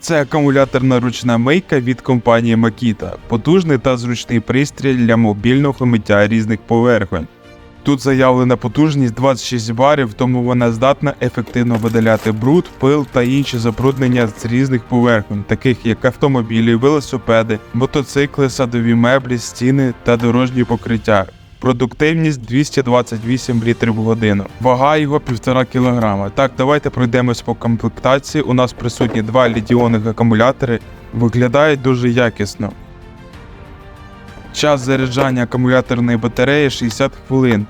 Це акумуляторна ручна мийка від компанії Makita, потужний та зручний пристрій для мобільного миття різних поверхонь. Тут заявлена потужність 26 барів, тому вона здатна ефективно видаляти бруд, пил та інші забруднення з різних поверхонь, таких як автомобілі, велосипеди, мотоцикли, садові меблі, стіни та дорожні покриття. Продуктивність 228 літрів в годину. Вага його 1,5 кг. Так, давайте пройдемось по комплектації. У нас присутні два літіонних акумулятори. Виглядають дуже якісно. Час заряджання акумуляторної батареї 60 хвилин.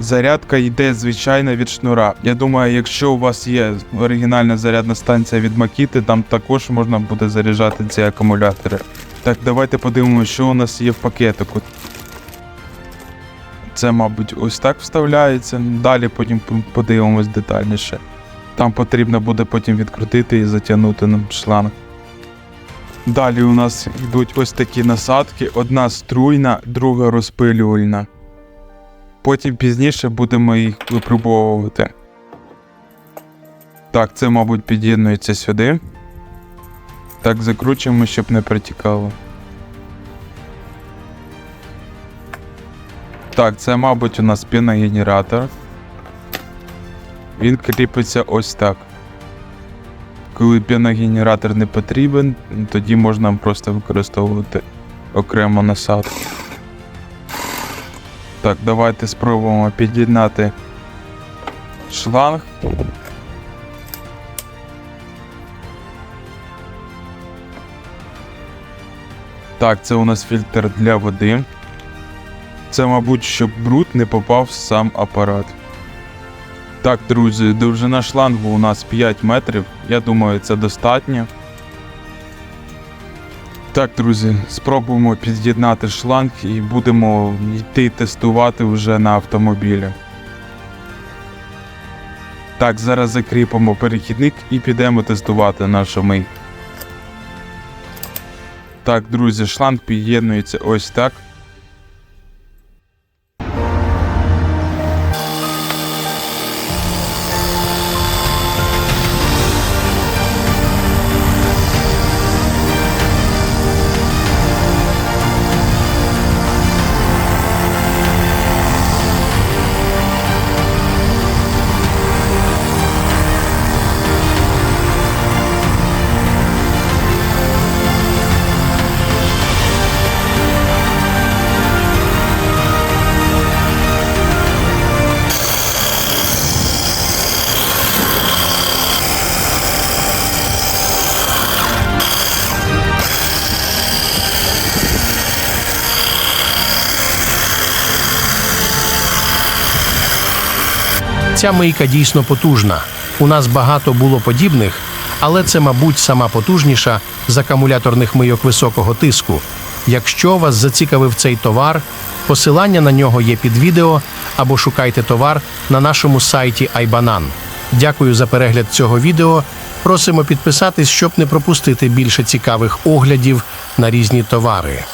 Зарядка йде звичайно від шнура. Я думаю, якщо у вас є оригінальна зарядна станція від Makita, там також можна буде заряджати ці акумулятори. Так, давайте подивимося, що у нас є в пакетику. Це, мабуть, ось так вставляється. Далі потім подивимось детальніше. Там потрібно буде потім відкрутити і затягнути нам шланг. Далі у нас йдуть ось такі насадки: одна струйна, друга розпилювальна. Потім пізніше будемо їх випробовувати. Так, це, мабуть, під'єднується сюди. Так, закручуємо, щоб не протікало. Так, це, мабуть, у нас піногенератор. Він кріпиться ось так. Коли піногенератор не потрібен, тоді можна просто використовувати окремо насадку. Так, давайте спробуємо під'єднати шланг. Так, це у нас фільтр для води. Це, мабуть, щоб бруд не попав в сам апарат. Так, друзі, довжина шлангу у нас 5 метрів. Я думаю, це достатньо. Так, друзі, спробуємо під'єднати шланг і будемо йти тестувати вже на автомобілі. Так, зараз закріпимо перехідник і підемо тестувати нашу мийку. Так, друзі, шланг під'єднується ось так. Ця мийка дійсно потужна. У нас багато було подібних, але це, мабуть, сама потужніша з акумуляторних мийок високого тиску. Якщо вас зацікавив цей товар, посилання на нього є під відео або шукайте товар на нашому сайті iBanan. Дякую за перегляд цього відео. Просимо підписатись, щоб не пропустити більше цікавих оглядів на різні товари.